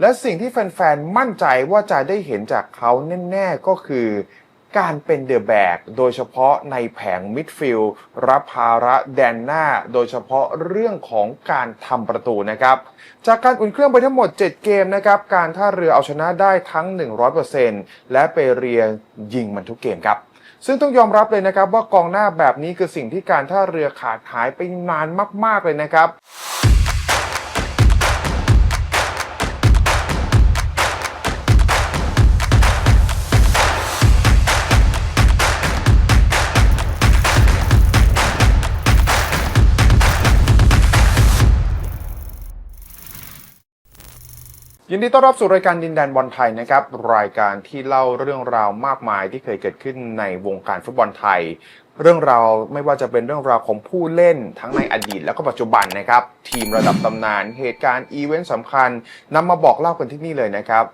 และสิ่งที่แฟนๆ มั่นใจว่าจะได้เห็นจากเขาแน่ๆ ก็คือการเป็นเดอะแบกโดยเฉพาะในแผงมิดฟิลด์รับภาระแดนหน้า โดยเฉพาะเรื่องของการทำประตูนะครับ จากการอุ่นเครื่องไปทั้งหมด 7 เกมนะครับ การท่าเรือเอาชนะได้ทั้ง 100%และเปเรียยิงมันทุกเกมครับซึ่งต้องยอมรับเลยนะครับว่ากองหน้าแบบนี้คือสิ่งที่การท่าเรือขาดหายไปนานมาก ๆ เลยนะครับ ยินดีต้อนรับสู่รายการดินแดนบอลไทยนะครับ รายการที่เล่าเรื่องราวมากมายที่เคยเกิดขึ้นในวงการฟุตบอลไทย เรื่องราวไม่ว่าจะเป็นเรื่องราวของผู้เล่นทั้งในอดีตและก็ปัจจุบันนะครับ ทีมระดับตำนาน เหตุการณ์อีเวนต์สำคัญนำมาบอกเล่ากันที่นี่เลยนะครับ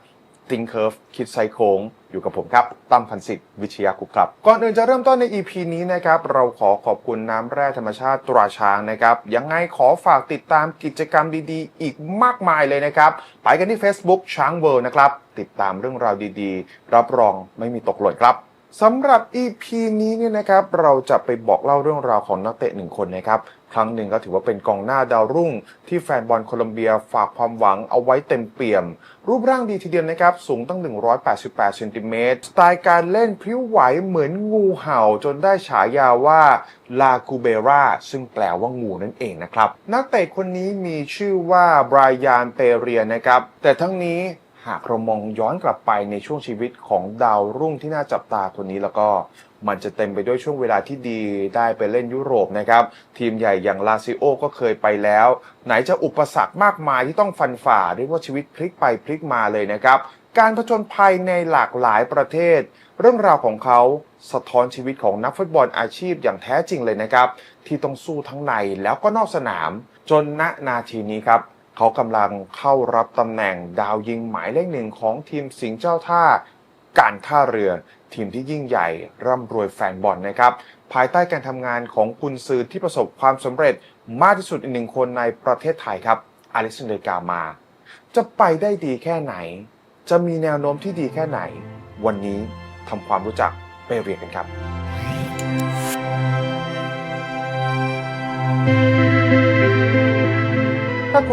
ติงเคิร์ฟคิดไซโค้งอยู่กับผมครับ ตั้มพันศิษย์วิชยาคุปครับ ก่อนอื่นจะเริ่มต้นใน EP นี้นะครับ เราขอขอบคุณน้ำแร่ธรรมชาติตราช้างนะครับ ยังไงขอฝากติดตามกิจกรรมดีๆ อีกมากมายเลยนะครับ ไปกันที่ Facebook ช้างเวิร์นะครับ ติดตามเรื่องราวดีๆ รับรองไม่มีตกหล่นครับสำหรับ EP นี้เนี่ยนะครับ เราจะไปบอกเล่าเรื่องราวของนักเตะหนึ่งคนนะครับ ครั้งหนึ่งก็ถือว่าเป็นกองหน้าดาวรุ่ง ที่แฟนบอลโคลอมเบียฝากความหวังเอาไว้เต็มเปี่ยม รูปร่างดีทีเดียวนะครับ สูงตั้ง 188เซนติเมตรสไตล์การเล่นพริ้วไหวเหมือนงูเห่าจนได้ฉายาว่าลากูเบราซึ่งแปลว่างูนั่นเองนะครับ นักเตะคนนี้มีชื่อว่าบรายานเปเรียนะครับ แต่ทั้งนี้หากเรามองย้อนกลับไปในช่วงชีวิตของดาวรุ่งที่น่าจับตาคนนี้แล้วก็ มันจะเต็มไปด้วยช่วงเวลาที่ดีได้ไปเล่นยุโรปนะครับ ทีมใหญ่อย่างลาซิโอก็เคยไปแล้ว ไหนจะอุปสรรคมากมายที่ต้องฟันฝ่าเรียกว่าชีวิตพลิกไปพลิกมาเลยนะครับ การผจญภัยในหลากหลายประเทศ เรื่องราวของเขาสะท้อนชีวิตของนักฟุตบอลอาชีพอย่างแท้จริงเลยนะครับ ที่ต้องสู้ทั้งในแล้วก็นอกสนาม จนณนาทีนี้ครับเขากำลังเข้ารับตำแหน่งดาวยิงหมายเลขหนึ่งของทีมสิงห์เจ้าท่าการท่าเรือ ทีมที่ยิ่งใหญ่ ร่ำรวยแฟนบอลนะครับ ภายใต้การทำงานของกุนซือที่ประสบความสำเร็จมากที่สุดอีกหนึ่งคนในประเทศไทยครับอเล็กซานเดอร์กามา จะไปได้ดีแค่ไหน จะมีแนวโน้มที่ดีแค่ไหน วันนี้ทำความรู้จักไปเรียนกันครับ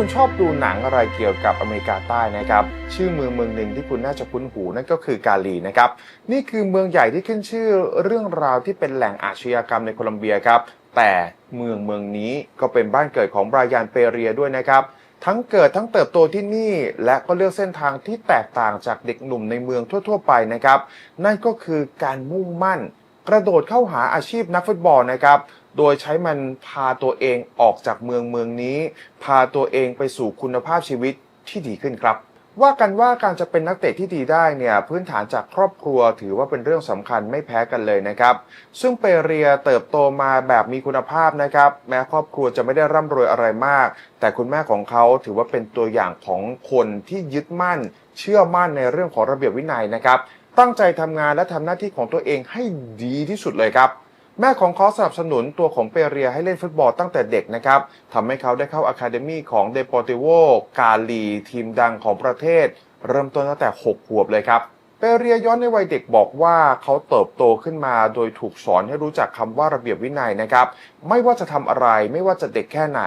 คุณชอบดูหนังอะไรเกี่ยวกับอเมริกาใต้นะครับ ชื่อเมืองเมืองหนึ่งที่คุณน่าจะคุ้นหูนั่นก็คือกาลีนะครับ นี่คือเมืองใหญ่ที่ขึ้นชื่อเรื่องราวที่เป็นแหล่งอาชญากรรมในโคลัมเบียครับ แต่เมืองเมืองนี้ก็เป็นบ้านเกิดของบรายานเปเรียด้วยนะครับ ทั้งเกิดทั้งเติบโตที่นี่ และก็เลือกเส้นทางที่แตกต่างจากเด็กหนุ่มในเมืองทั่ว ๆ ไปนะครับ นั่นก็คือการมุ่งมั่น กระโดดเข้าหาอาชีพนักฟุตบอลนะครับ โดยใช้มันพาตัวเองออกจากเมืองเมืองนี้ พาตัวเองไปสู่คุณภาพชีวิตที่ดีขึ้นครับ ว่ากันว่าการจะเป็นนักเตะที่ดีได้เนี่ยพื้นฐานจากครอบครัวถือว่าเป็นเรื่องสำคัญไม่แพ้กันเลยนะครับ ซึ่งเปเรียเติบโตมาแบบมีคุณภาพนะครับ แม้ครอบครัวจะไม่ได้ร่ำรวยอะไรมาก แต่คุณแม่ของเขาถือว่าเป็นตัวอย่างของคนที่ยึดมั่น เชื่อมั่นในเรื่องของระเบียบวินัยนะครับตั้งใจทำงานและทำหน้าที่ของตัวเองให้ดีที่สุดเลยครับ แม่ของเขาสนับสนุนตัวของเปเรียให้เล่นฟุตบอลตั้งแต่เด็กนะครับทำให้เขาได้เข้าอะคาเดมีของเดโปติโวกาลี ทีมดังของประเทศ เริ่มต้นตั้งแต่ 6 ขวบเลยครับ เปเรียย้อนในวัยเด็กบอกว่าเขาเติบโตขึ้นมาโดยถูกสอนให้รู้จักคำว่าระเบียบวินัยนะครับ ไม่ว่าจะทำอะไรไม่ว่าจะเด็กแค่ไหน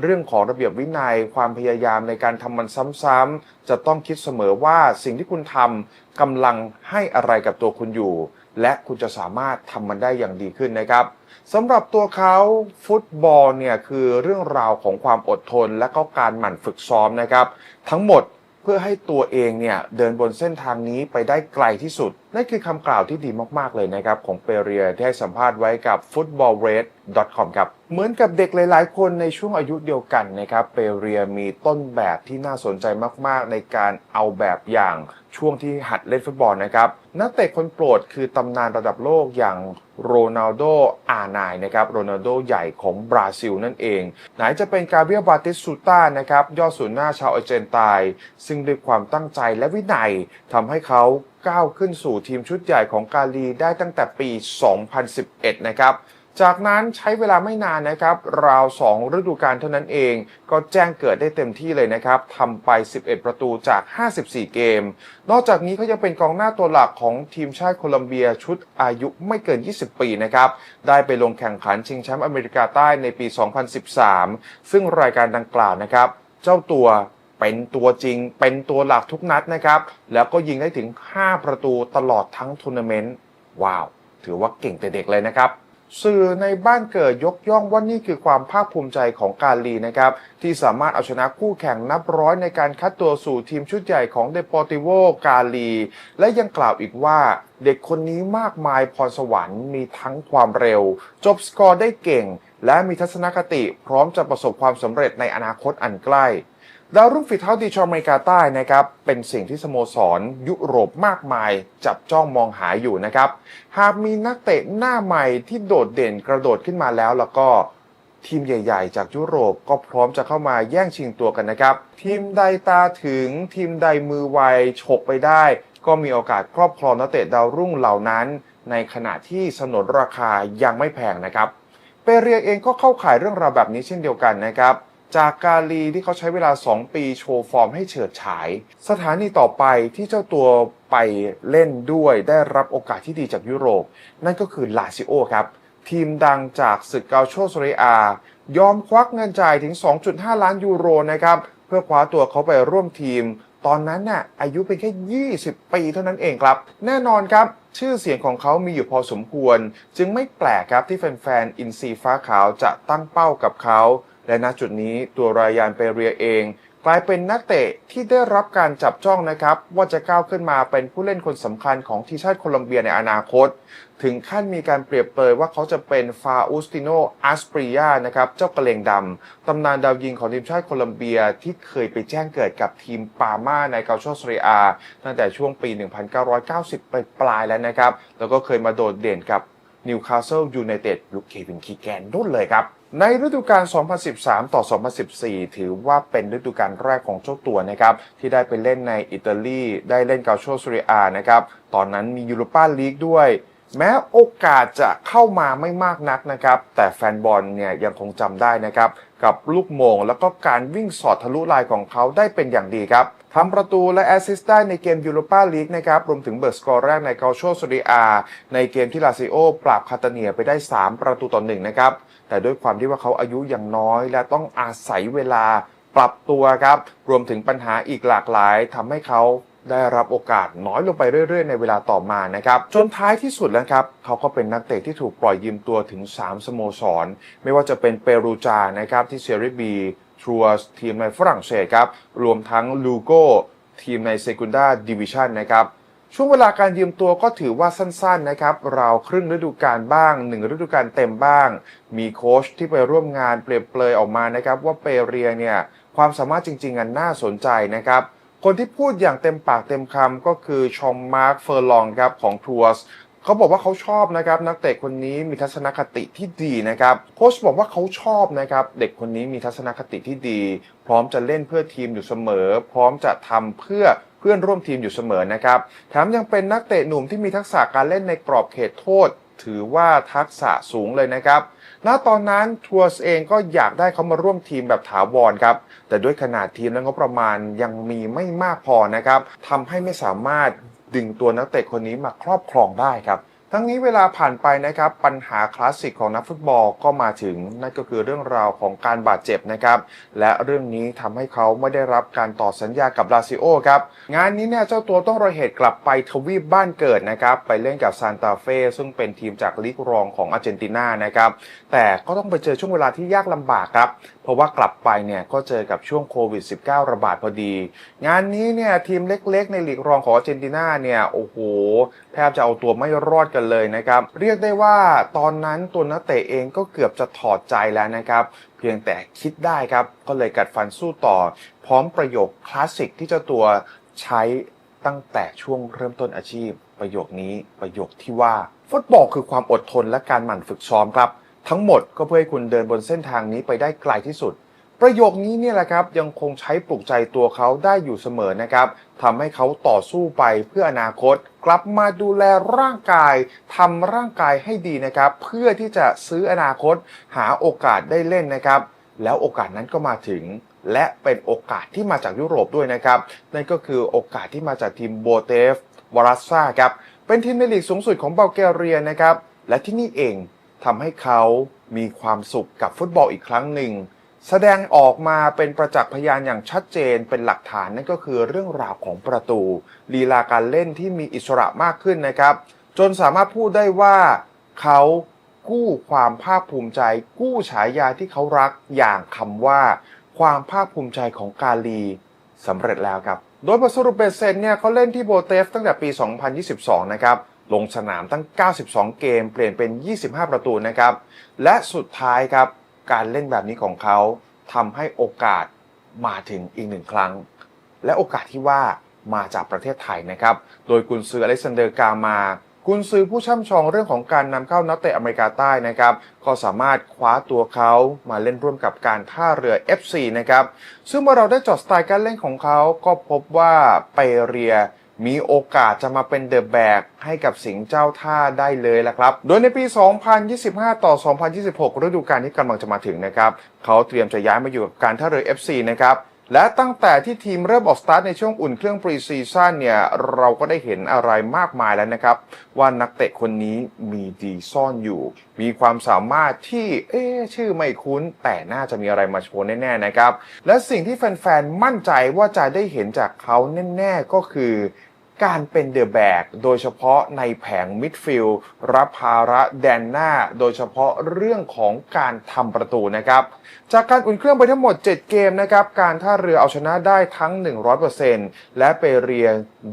เรื่องของระเบียบวินัย ความพยายามในการทำมันซ้ำๆจะต้องคิดเสมอว่าสิ่งที่คุณทำกำลังให้อะไรกับตัวคุณอยู่ และคุณจะสามารถทำมันได้อย่างดีขึ้นนะครับสำหรับตัวเขาฟุตบอลเนี่ยคือเรื่องราวของความอดทน และก็การหมั่นฝึกซ้อมนะครับ ทั้งหมดเพื่อให้ตัวเองเนี่ยเดินบนเส้นทางนี้ไปได้ไกลที่สุด นั่นคือคำกล่าวที่ดีมากๆเลยนะครับ ของเปเรียที่ให้สัมภาษณ์ไว้กับ footballred.com ครับ เหมือนกับเด็กหลายๆ คนในช่วงอายุเดียวกันนะครับ เปเรียมีต้นแบบที่น่าสนใจมากๆ ในการเอาแบบอย่าง ช่วงที่หัดเล่นฟุตบอลนะครับ นักเตะคนโปรดคือตำนานระดับโลกอย่างโรนัลโดอาร์ไนน์นะครับโรนัลโดใหญ่ของบราซิลนั่นเอง ไหนจะเป็นกาเบรียลบาติสูต้านะครับยอดศูนย์หน้าชาวอาร์เจนไตน์ซึ่งด้วยความตั้งใจและวินัยทำให้เขาก้าวขึ้นสู่ทีมชุดใหญ่ของกาลีได้ตั้งแต่ปี 2011 นะครับ จากนั้นใช้เวลาไม่นานนะครับ ราว 2 ฤดูกาลเท่านั้นเอง ก็แจ้งเกิดได้เต็มที่เลยนะครับทำไป 11 ประตูจาก 54 เกม นอกจากนี้เขายังเป็นกองหน้าตัวหลักของทีมชาติโคลอมเบียชุดอายุไม่เกิน 20 ปีนะครับ ได้ไปลงแข่งขันชิงแชมป์อเมริกาใต้ในปี 2013 ซึ่งรายการดังกล่าวนะครับ เจ้าตัวเป็นตัวจริง เป็นตัวหลักทุกนัดนะครับ แล้วก็ยิงได้ถึง 5 ประตูตลอดทั้งทัวร์นาเมนต์ ว้าว ถือว่าเก่งแต่เด็กเลยนะครับ สื่อในบ้านเกิดยกย่องว่านี่คือความภาคภูมิใจของกาลีนะครับ ที่สามารถเอาชนะคู่แข่งนับร้อยในการคัดตัวสู่ทีมชุดใหญ่ของเดปอร์ติโวกาลี และยังกล่าวอีกว่าเด็กคนนี้มากมายพรสวรรค์มีทั้งความเร็ว จบสกอร์ได้เก่ง และมีทัศนคติพร้อมจะประสบความสำเร็จในอนาคตอันใกล้ ดาวรุ่งฝีเท้าดีชออเมริกาใต้นะครับเป็นสิ่งที่สโมสร ยุโรปมากมาย จับจ้องมองหาอยู่นะครับ หากมีนักเตะหน้าใหม่ที่โดดเด่นกระโดดขึ้นมาแล้วแล้วก็ทีมใหญ่ ๆ จากยุโรปก็พร้อมจะเข้ามาแย่งชิงตัวกันนะครับ ทีมใดตาถึงทีมใดมือไวฉกไปได้ ก็มีโอกาสครอบครองนักเตะดาวรุ่งเหล่านั้น ในขณะที่สนนราคายังไม่แพงนะครับเปเรียเองก็เข้าข่ายเรื่องราวแบบนี้เช่นเดียวกันนะครับ จากกาลีที่เขาใช้เวลา 2 ปีโชว์ฟอร์มให้เฉิดฉาย สถานีต่อไปที่เจ้าตัวไปเล่นด้วยได้รับโอกาสที่ดีจากยุโรป นั่นก็คือลาซิโอครับ ทีมดังจากศึกเกาโชเซเรียอายอมควักเงินจ่ายถึง 2.5 ล้านยูโรนะครับ เพื่อคว้าตัวเขาไปร่วมทีม ตอนนั้นน่ะอายุเป็นแค่ 20 ปีเท่านั้นเองครับ แน่นอนครับ ชื่อเสียงของเขามีอยู่พอสมควร จึงไม่แปลกครับที่แฟนๆอินซีฟ้าขาวจะตั้งเป้ากับเขา และณจุดนี้ตัวรายานเปเรียเอง กลายเป็นนักเตะที่ได้รับการจับจ้องนะครับ ว่าจะก้าวขึ้นมาเป็นผู้เล่นคนสำคัญของทีมชาติโคลอมเบียในอนาคต ถึงขั้นมีการเปรียบเปรยว่าเขาจะเป็นฟาอุสติโนอัสปริยานะครับเจ้ากระเลงดำตำนานดาวยิงของทีมชาติโคลอมเบียที่เคยไปแจ้งเกิดกับทีมปาม่าในเกาโชสเรียตั้งแต่ช่วงปี 1990 ไปปลายแล้วนะครับแล้วก็เคยมาโดดเด่นกับ นิวคาสเซิลยูไนเต็ดลูกเควินคีแกนนุ่นเลยครับ ในฤดูกาล 2013 ต่อ 2014 ถือว่าเป็นฤดูกาลแรกของเจ้าตัวนะครับ ที่ได้ไปเล่นในอิตาลี ได้เล่นเกาโชสเรียอานะครับ ตอนนั้นมียูโรปาลีกด้วย แม้โอกาสจะเข้ามาไม่มากนักนะครับ แต่แฟนบอลเนี่ยยังคงจำได้นะครับ กับลูกโมงแล้วก็การวิ่งสอดทะลุลายของเขาได้เป็นอย่างดีครับทำประตูและแอสซิสต์ได้ในเกมยูโรปาลีกนะครับ รวมถึงเบิร์สกอร์แรกในเกาโชสเรีอา ในเกมที่ลาซิโอ ปราบคาตาเนียไปได้ 3 ประตูต่อหนึ่งนะครับ แต่ด้วยความที่ว่าเขาอายุยังน้อย และต้องอาศัยเวลาปรับตัวครับ รวมถึงปัญหาอีกหลากหลายทำให้เขา ได้รับโอกาสน้อยลงไปเรื่อยๆ ในเวลาต่อมานะครับ จนท้ายที่สุดแล้วครับ เขาก็เป็นนักเตะที่ถูกปล่อยยืมตัวถึง 3 สโมสร ไม่ว่าจะเป็นเปรูจานะครับที่เซรีบีทรัวสทีมในฝรั่งเศสครับ รวมทั้งลูโกทีมในเซกุนดาดิวิชันนะครับช่วงเวลาการยืมตัวก็ถือว่าสั้นๆนะครับ ราวครึ่งฤดูกาลบ้างหนึ่งฤดูกาลเต็มบ้าง มีโค้ชที่ไปร่วมงานเปรียบเปรยออกมานะครับ ว่าเปเรียเนี่ยความสามารถจริงๆอันน่าสนใจนะครับ คนที่พูดอย่างเต็มปากเต็มคำก็คือชอมมาร์คเฟอร์ลองครับของทัวร์สเขาบอกว่าเขาชอบนะครับนักเตะคนนี้มีทัศนคติที่ดีนะครับโค้ชบอกว่าเขาชอบนะครับเด็กคนนี้มีทัศนคติที่ดี พร้อมจะเล่นเพื่อทีมอยู่เสมอ พร้อมจะทำเพื่อเพื่อนร่วมทีมอยู่เสมอนะครับแถมยังเป็นนักเตะหนุ่มที่มีทักษะการเล่นในกรอบเขตโทษ ถือว่าทักษะสูงเลยนะครับ ณ ตอนนั้นทัวร์สเองก็อยากได้เขามาร่วมทีมแบบถาวรครับ แต่ด้วยขนาดทีมและงบประมาณยังมีไม่มากพอนะครับทำให้ไม่สามารถดึงตัวนักเตะคนนี้มาครอบครองได้ครับ ทั้งนี้เวลาผ่านไปนะครับปัญหาคลาสสิกของนักฟุตบอลก็มาถึง นั่นก็คือเรื่องราวของการบาดเจ็บนะครับ และเรื่องนี้ทำให้เขาไม่ได้รับการต่อสัญญากับลาซิโอครับงานนี้เนี่ยเจ้าตัวต้องรอเหตุกลับไปทวีปบ้านเกิดนะครับ ไปเล่นกับซานตาเฟ่ซึ่งเป็นทีมจากลีกรองของอาร์เจนตินานะครับแต่ก็ต้องไปเจอช่วงเวลาที่ยากลำบากครับเพราะว่ากลับไปเนี่ยก็เจอกับช่วงโควิด -19 ระบาดพอดี งานนี้เนี่ยทีมเล็กๆ ในลีกรองของอาร์เจนตินาเนี่ยโอ้โหแทบจะเอาตัวไม่รอดกันเลยนะครับ เรียกได้ว่าตอนนั้นตัวนักเตะเองก็เกือบจะถอดใจแล้วนะครับ เพียงแต่คิดได้ครับ ก็เลยกัดฟันสู้ต่อ พร้อมประโยคคลาสสิกที่เจ้าตัวใช้ตั้งแต่ช่วงเริ่มต้นอาชีพ ประโยคนี้ประโยคที่ว่าฟุตบอลคือความอดทนและการหมั่นฝึกซ้อมครับ ทั้งหมดก็เพื่อให้คุณเดินบนเส้นทางนี้ไปได้ไกลที่สุด ประโยคนี้เนี่ยแหละครับยังคงใช้ปลุกใจตัวเขาได้อยู่เสมอนะครับทำให้เขาต่อสู้ไปเพื่ออนาคต กลับมาดูแลร่างกายทำร่างกายให้ดีนะครับ เพื่อที่จะซื้ออนาคตหาโอกาสได้เล่นนะครับ แล้วโอกาสนั้นก็มาถึงและเป็นโอกาสที่มาจากยุโรปด้วยนะครับ นั่นก็คือโอกาสที่มาจากทีมโบเตฟวารัสซาครับ เป็นทีมในลีกสูงสุดของเบลแกเรียนะครับ และที่นี่เองทำให้เขามีความสุขกับฟุตบอลอีกครั้งหนึ่ง แสดงออกมาเป็นประจักษ์พยานอย่างชัดเจนเป็นหลักฐานนั่นก็คือเรื่องราวของประตู ลีลาการเล่นที่มีอิสระมากขึ้นนะครับ จนสามารถพูดได้ว่าเขากู้ความภาคภูมิใจ กู้ฉายาที่เขารักอย่างคำว่า ความภาคภูมิใจของกาลีสำเร็จแล้วครับ โดยบทสรุปเบสเซนเนี่ยเขาเล่นที่โบเตฟตั้งแต่ปี 2022 นะครับลงสนามตั้ง 92 เกม เปลี่ยนเป็น 25 ประตูนะครับ และสุดท้ายครับ การเล่นแบบนี้ของเขาทำให้โอกาสมาถึงอีกหนึ่งครั้ง และโอกาสที่ว่ามาจากประเทศไทยนะครับ โดยกุนซืออเล็กซานเดอร์กามา กุนซือผู้ช่ำชองเรื่องของการนำเข้านักเตะอเมริกาใต้นะครับ ก็สามารถคว้าตัวเขามาเล่นร่วมกับการท่าเรือ FC นะครับ ซึ่งเมื่อเราได้จอดสไตล์การเล่นของเขาก็พบว่าเปเรีย มีโอกาสจะมาเป็นเดอะแบกให้กับสิงห์เจ้าท่าได้เลยละครับ โดยในปี 2025 ต่อ 2026 ฤดูกาลที่กำลังจะมาถึงนะครับเขาเตรียมจะย้ายมาอยู่กับการท่าเรือ FC นะครับและตั้งแต่ที่ทีมเริ่มออกสตาร์ทในช่วงอุ่นเครื่องปรีซีซั่นเนี่ย เราก็ได้เห็นอะไรมากมายแล้วนะครับ ว่านักเตะคนนี้มีดีซ่อนอยู่ มีความสามารถที่เอ๊ชื่อไม่คุ้น แต่น่าจะมีอะไรมาโชว์แน่ๆนะครับ และสิ่งที่แฟนๆ มั่นใจว่าจะได้เห็นจากเขาแน่ๆก็คือ การเป็นเดอะแบกโดยเฉพาะในแผงมิดฟิลด์รับภาระแดนหน้า โดยเฉพาะเรื่องของการทำประตูนะครับ จากการอุ่นเครื่องไปทั้งหมด 7 เกมนะครับ การท่าเรือเอาชนะได้ทั้ง 100%และเปเรีย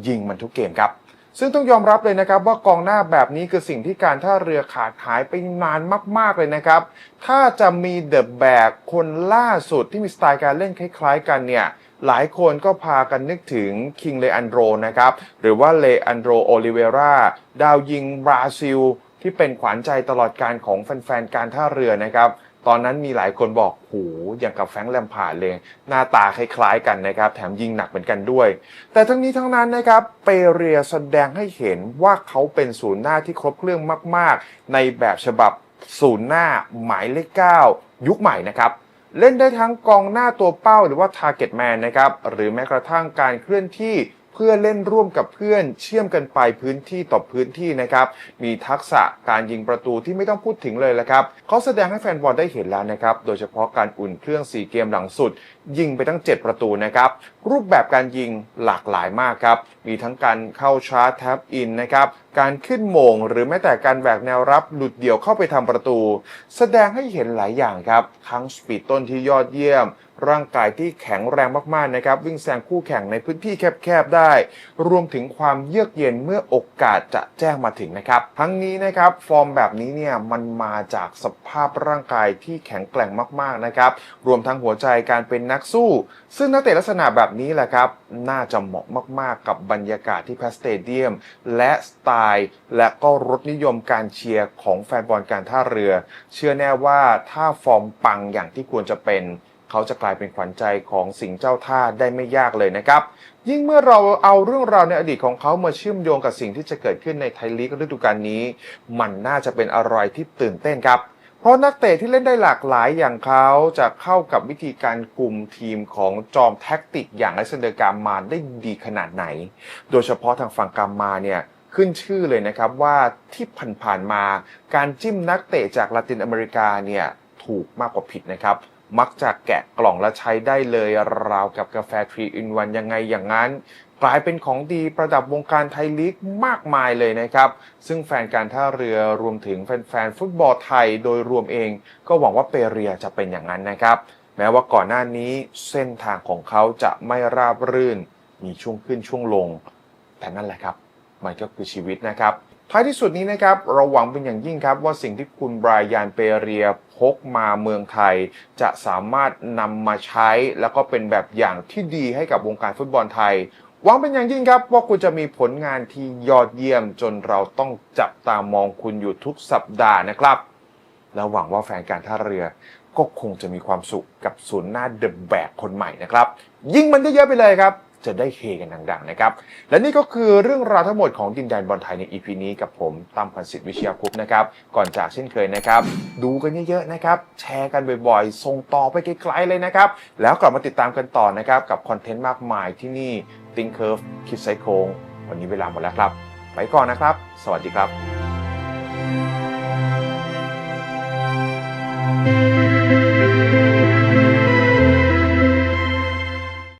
ยิงมันทุกเกมครับซึ่งต้องยอมรับเลยนะครับว่ากองหน้าแบบนี้คือสิ่งที่การท่าเรือขาดหายไปนานมาก ๆ เลยนะครับ ถ้าจะมีเดอะแบกคนล่าสุดที่มีสไตล์การเล่นคล้าย ๆ กันเนี่ย หลายคนก็พากันนึกถึงคิงเลอันโดรนะครับ หรือว่าเลอันโดรโอลิเวรา ดาวยิงบราซิล ที่เป็นขวัญใจตลอดการของแฟนๆ การท่าเรือนะครับตอนนั้นมีหลายคนบอกโหอย่างกับแฟงแลมพาดเลย หน้าตาคล้าย ๆ กันนะครับ แถมยิงหนักเหมือนกันด้วย แต่ทั้งนี้ทั้งนั้นนะครับ เปเรียแสดงให้เห็นว่าเขาเป็นศูนย์หน้าที่ครบเครื่องมาก ๆ ในแบบฉบับศูนย์หน้าหมายเลข9ยุคใหม่นะครับ เล่นได้ทั้งกองหน้าตัวเป้าหรือว่า Target Man นะครับ หรือแม้กระทั่งการเคลื่อนที่เพื่อเล่นร่วมกับเพื่อนเชื่อมกันไปพื้นที่ต่อพื้นที่นะครับ มีทักษะการยิงประตูที่ไม่ต้องพูดถึงเลยละครับเขาแสดงให้แฟนบอลได้เห็นแล้วนะครับ โดยเฉพาะการอุ่นเครื่อง 4 เกมหลังสุด ยิงไปตั้ง 7 ประตูนะครับรูปแบบการยิงหลากหลายมากครับมีทั้งการเข้าชาร์จแท็บอินนะครับการขึ้นโมงหรือแม้แต่การแหวกแนวรับหลุดเดี่ยวเข้าไปทำประตู แสดงให้เห็นหลายอย่างครับทั้งสปีดต้นที่ยอดเยี่ยม ร่างกายที่แข็งแรงมากๆนะครับวิ่งแซงคู่แข่งในพื้นที่แคบๆได้ รวมถึงความเยือกเย็นเมื่อโอกาสจะแจ้งมาถึงนะครับทั้งนี้นะครับฟอร์มแบบนี้เนี่ยมันมาจากสภาพร่างกายที่แข็งแกร่งมากๆนะครับรวมทั้งหัวใจการเป็นนักสู้ ซึ่งนักเตะลักษณะแบบนี้แหละครับ น่าจะเหมาะมากๆกับบรรยากาศที่แพสเตเดียม และสไตล์ และก็รสนิยมการเชียร์ของแฟนบอลการท่าเรือ เชื่อแน่ว่าถ้าฟอร์มปังอย่างที่ควรจะเป็นเขาจะกลายเป็นขวัญใจของสิงเจ้าท่าได้ไม่ยากเลยนะครับ ยิ่งเมื่อเราเอาเรื่องราวในอดีตของเขามาเชื่อมโยงกับสิ่งที่จะเกิดขึ้นในไทยลีกฤดูกาลนี้ มันน่าจะเป็นอะไรที่ตื่นเต้นครับ ราะนักเตะที่เล่นได้หลากหลายอย่างเขาจะเข้ากับวิธีการกลุ่มทีมของจอมแท็กติกอย่างไอเซนเดอร์กามมาได้ดีขนาดไหน โดยเฉพาะทางฝั่งกามมาเนี่ยขึ้นชื่อเลยนะครับว่าที่ผ่านๆมาการจิ้มนักเตะจากลาตินอเมริกาเนี่ยถูกมากกว่าผิดนะครับ มักจะแกะกล่องและใช้ได้เลยราวกับกาแฟทรีอินวันยังไงอย่างนั้น กลายเป็นของดีประดับวงการไทยลีกมากมายเลยนะครับ ซึ่งแฟนการท่าเรือรวมถึงแฟนๆฟุตบอลไทยโดยรวมเอง ก็หวังว่าเปเรียจะเป็นอย่างนั้นนะครับ แม้ว่าก่อนหน้านี้เส้นทางของเขาจะไม่ราบรื่น มีช่วงขึ้นช่วงลง แต่นั่นแหละครับ มันก็คือชีวิตนะครับท้ายที่สุดนี้นะครับเราหวังเป็นอย่างยิ่งครับว่าสิ่งที่คุณบรายานเปเรียพกมาเมืองไทย จะสามารถนำมาใช้แล้วก็เป็นแบบอย่างที่ดีให้กับวงการฟุตบอลไทย หวังเป็นอย่างยิ่งครับว่าคุณจะมีผลงานที่ยอดเยี่ยมจนเราต้องจับตามองคุณอยู่ทุกสัปดาห์นะครับ และหวังว่าแฟนการท่าเรือก็คงจะมีความสุขกับศูนย์หน้าเดอะแบกคนใหม่นะครับ ยิ่งมันเยอะๆไปเลยครับ จะได้เฮกันดังๆนะครับ และนี่ก็คือเรื่องราวทั้งหมดของดินแดนบอลไทยใน EP นี้กับผมตั้มพันศิษย์วิเชียคุปนะครับ ก่อนจากเช่นเคยนะครับ ดูกันเยอะๆนะครับ แชร์กันบ่อยๆ ส่งต่อไปไกลๆเลยนะครับ แล้วกลับมาติดตามกันต่อนะครับกับคอนเทนต์มากมายที่นี่ Fitting Curve คิดไซโค้งวันนี้เวลาหมดแล้วครับ ไปก่อนนะครับ สวัสดีครับ thank you